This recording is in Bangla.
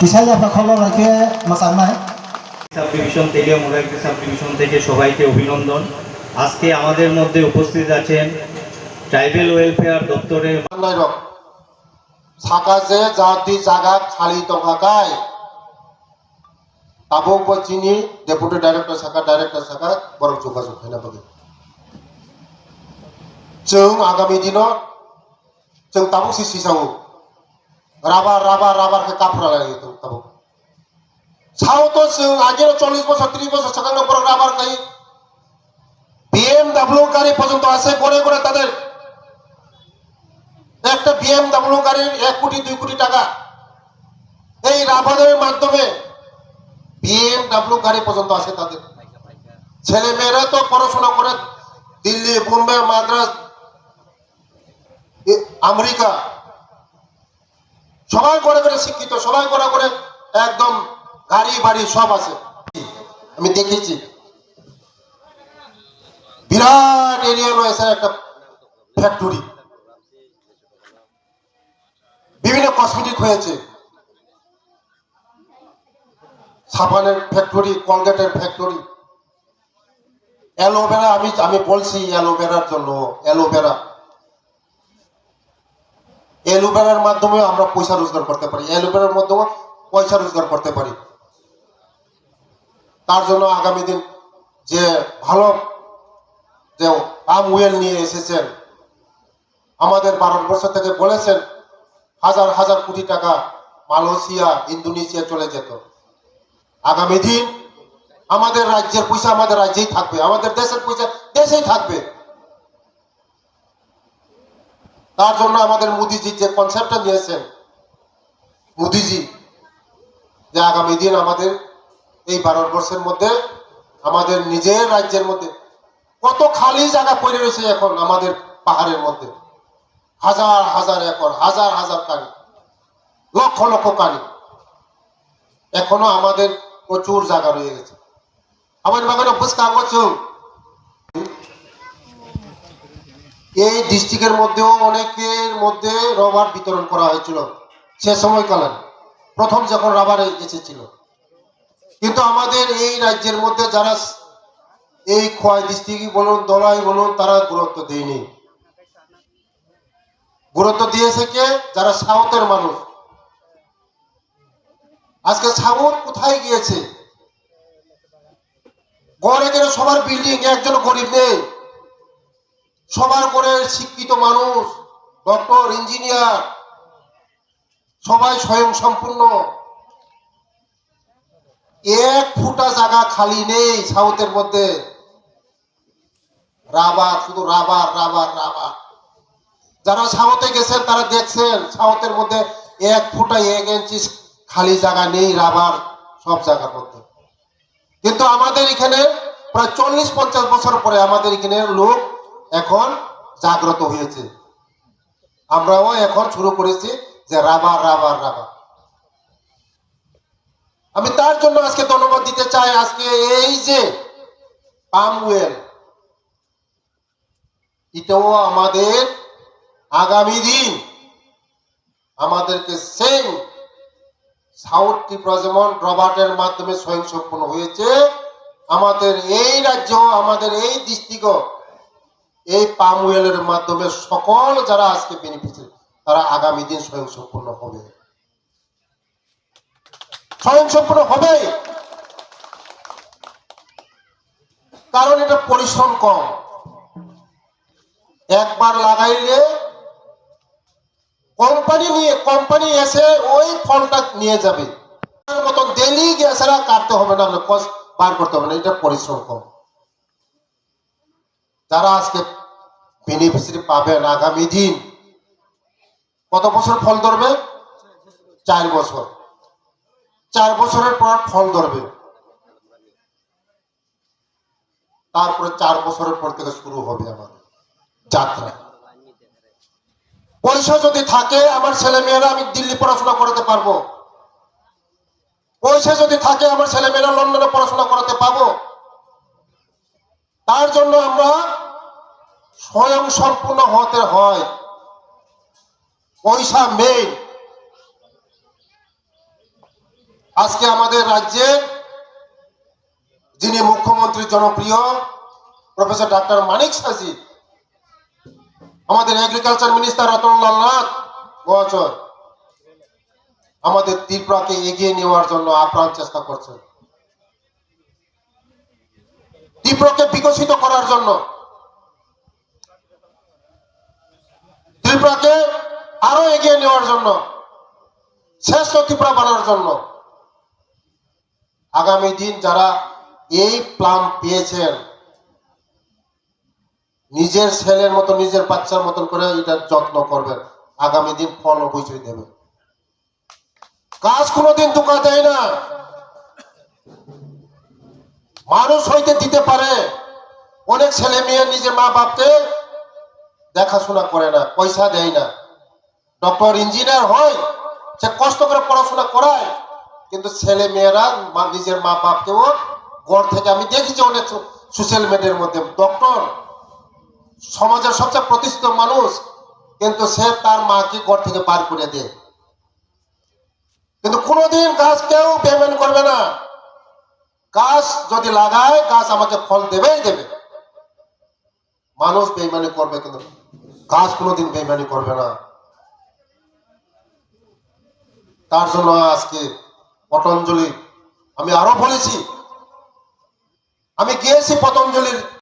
বিশাল আপনার খবর রাখে মাসার নাই সাব ডিভিশন থেকে মুরাইকে সাব থেকে সবাইকে অভিনন্দন। আজকে আমাদের মধ্যে উপস্থিত আছেন ট্রাইবেল ওয়েলফেয়ার দপ্তরের সাকাশে জাতি জাগা খালি তখাকায় তাবুক বচিনি ডেপুটি ডাইরেক্টর সাকা ডাইরেক্টর শাখা বরং যোগাযোগ হয় না বগে जों आगामी दिनाव जों दाबो सिसि सावो রাবার রাবার, রাবারকে কাপড় লাগিয়ে তখন ছাও তো આજેનો চল্লিশ বছর ત્રીસ বছর সেখানে পর রাবার કહી বিএমডাব্লিউ গাড়ি পর্যন্ত আসে করে করে তাদের। একটা বিএমডাব্লিউ গাড়ির এক কোটি, দুই কোটি টাকা। এই রাবারের মাধ্যমে বিএমডাব্লিউ গাড়ি পর্যন্ত আসে তাদের। ছেলে মেয়েরা তো পড়াশোনা করে দিল্লি, বোম্বে, মাদ্রাস আমেরিকা। সবাই করে করে শিক্ষিত, সবাই করে করে একদম গাড়ি, বাড়ি সব আছে। আমি দেখেছি। বিরাট এরিয়া রয়েছে একটা ফ্যাক্টরি বিভিন্ন কসমেটিক হয়েছে। সাবানের ফ্যাক্টরি কলগেটের ফ্যাক্টরি অ্যালোভেরা আমি আমি বলছি অ্যালোভেরার জন্য অ্যালোভেরা অ্যালোভেরার মাধ্যমেও আমরা পয়সা রোজগার করতে পারি অ্যালোভেরার মাধ্যমে পয়সা রোজগার করতে পারি। তার জন্য আগামী দিন যে ভালো, যে পাম ওয়েল নিয়ে এসেছেন, আমাদের ভারতবর্ষ থেকে বলেছেন, হাজার হাজার কোটি টাকা মালয়েশিয়া, ইন্দোনেশিয়া চলে যেত। আগামী দিন আমাদের রাজ্যের পয়সা আমাদের রাজ্যেই থাকবে, আমাদের দেশের পয়সা দেশেই থাকবে। তার জন্য আমাদের মোদিজি যে কনসেপ্টটা নিয়েছেন মোদিজি, যে আগামী দিন আমাদের এই ভারতবর্ষের মধ্যে, আমাদের নিজের রাজ্যের মধ্যে, কত খালি জায়গা পড়ে রয়েছে এখন আমাদের পাহাড়ের মধ্যে। হাজার হাজার একর, হাজার হাজার কানি, লক্ষ লক্ষ কানি। এখনও আমাদের প্রচুর জায়গা রয়ে গেছে। আমার বাগানে বুঝ কাগজ এই ডিস্ট্রিক্টের মধ্যেও অনেকের মধ্যে রবার বিতরণ করা হয়েছিল সে সময়কালে প্রথম যখন রাবার এসেছিল। কিন্তু আমাদের এই রাজ্যের মধ্যে যারা এই খোয়াই ডিস্ট্রিক্ট বলুন, দলাই বলুন, তারা গুরুত্ব দেয়নি। গুরুত্ব দিয়েছে কে? যারা সাউথের মানুষ। আজকে সাউথ কোথায় গিয়েছে? গড়ে গেলে সবার বিল্ডিং একজন গরিব নেই সবার করে শিক্ষিত মানুষ, ডক্টর, ইঞ্জিনিয়ার, সবাই স্বয়ং সম্পূর্ণ। এক ফুটা জায়গা খালি নেই সাউথের মধ্যে। রাবার, শুধু রাবার রাবার রাবার। যারা সাউথে গেছেন, তারা দেখছেন সাউথের মধ্যে এক ফুটা এক ইঞ্চি খালি জায়গা নেই, রাবার সব জায়গার মধ্যে। কিন্তু আমাদের এখানে প্রায় চল্লিশ পঞ্চাশ বছর পরে আমাদের এখানে লোক এখন জাগ্রত হয়েছে। আমরাও এখন শুরু করেছি যে রাবার রাবার রাবার। আমি তার জন্য আজকে ধন্যবাদ দিতে চাই। আজকে এই যে পামওয়েল, এটাও আমাদের আগামী দিন আমাদেরকে সেম সাউথটি ত্রিপুরা যেমন রবার্টের মাধ্যমে স্বয়ং সম্পন্ন হয়েছে। আমাদের এই রাজ্য, আমাদের এই ডিস্ট্রিক্ট এই পামওয়েলের মাধ্যমে সকল যারা আজকে বেনিফিশিয়ারি তারা আগামী দিন স্বয়ং সম্পূর্ণ হবে। স্বয়ং সম্পূর্ণ হবে। কারণ এটা পরিশ্রম কম। একবার লাগাইলে কোম্পানি নিয়ে কোম্পানি এসে ওই ফলটা নিয়ে যাবে। মতন ডেলি গ্যাসেরা কাটতে হবে না কষ্ট বার করতে হবে না, এটা পরিশ্রম কম। যারা আজকে বেনিফিসিয়ারি পাবেন আগামী দিন। কত বছর ফল ধরবে? চার বছর। চার বছরের পর ফল ধরবে। তারপরে চার বছরের পর থেকে শুরু হবে আমাদের যাত্রা। পয়সা যদি থাকে, আমার ছেলে মেয়েরা আমি দিল্লি পড়াশোনা করাতে পারব। পয়সা যদি থাকে, আমার ছেলে মেয়েরা লন্ডনে পড়াশোনা করাতে পাবো। তার জন্য আমরা স্বয়ং সম্পূর্ণ হতে হয়। পয়সা মেইন আজকে আমাদের রাজ্যের যিনি মুখ্যমন্ত্রী জনপ্রিয়, প্রফেসর ডাক্তার মানিক সাজি, আমাদের এগ্রিকালচার মিনিস্টার রতনলাল নাথ গোয়াচর আমাদের ত্রিপুরাকে এগিয়ে নেওয়ার জন্য আপ্রাণ চেষ্টা করছেন। ত্রিপুরাকে বিকশিত করার জন্য ত্রিপুরাকে আরও এগিয়ে নেওয়ার জন্য, শ্রেষ্ঠ ত্রিপুরা বানানোর জন্য আগামী দিন যারা এই প্ল্যান পেয়েছেন, নিজের ছেলের মতো, নিজের বাচ্চার মতন করে এটার যত্ন করবেন। আগামী দিন ফল অবশ্যই দেবে। কাজ কোনোদিন দোকা দেয় না। মানুষ হইতে দিতে পারে। অনেক ছেলে মেয়ে নিজের মা বাপকে দেখাশোনা করে না, পয়সা দেয় না। ডক্টর ইঞ্জিনিয়ার হয়, সে কষ্ট করে পড়াশোনা করায়, কিন্তু ছেলে মেয়েরা নিজের মা বাপকেও ঘর থেকে আমি দেখেছি অনেক সোশ্যাল মিডিয়ার মধ্যে। ডক্টর সমাজের সবচেয়ে প্রতিষ্ঠিত মানুষ, কিন্তু সে তার মাকে ঘর থেকে বার করে দেয়। কিন্তু কোনোদিন গাছ কেউ পেমেন্ট করবে না। গাছ যদি লাগায়, গাছ আমাকে ফল দেবেই দেবে। মানুষ বেইমানি করবে কিন্তু গাছ কোনোদিন বেমানি করবে না। তার জন্য আজকে পতঞ্জলি, আমি আরও বলেছি, আমি গিয়েছি পতঞ্জলির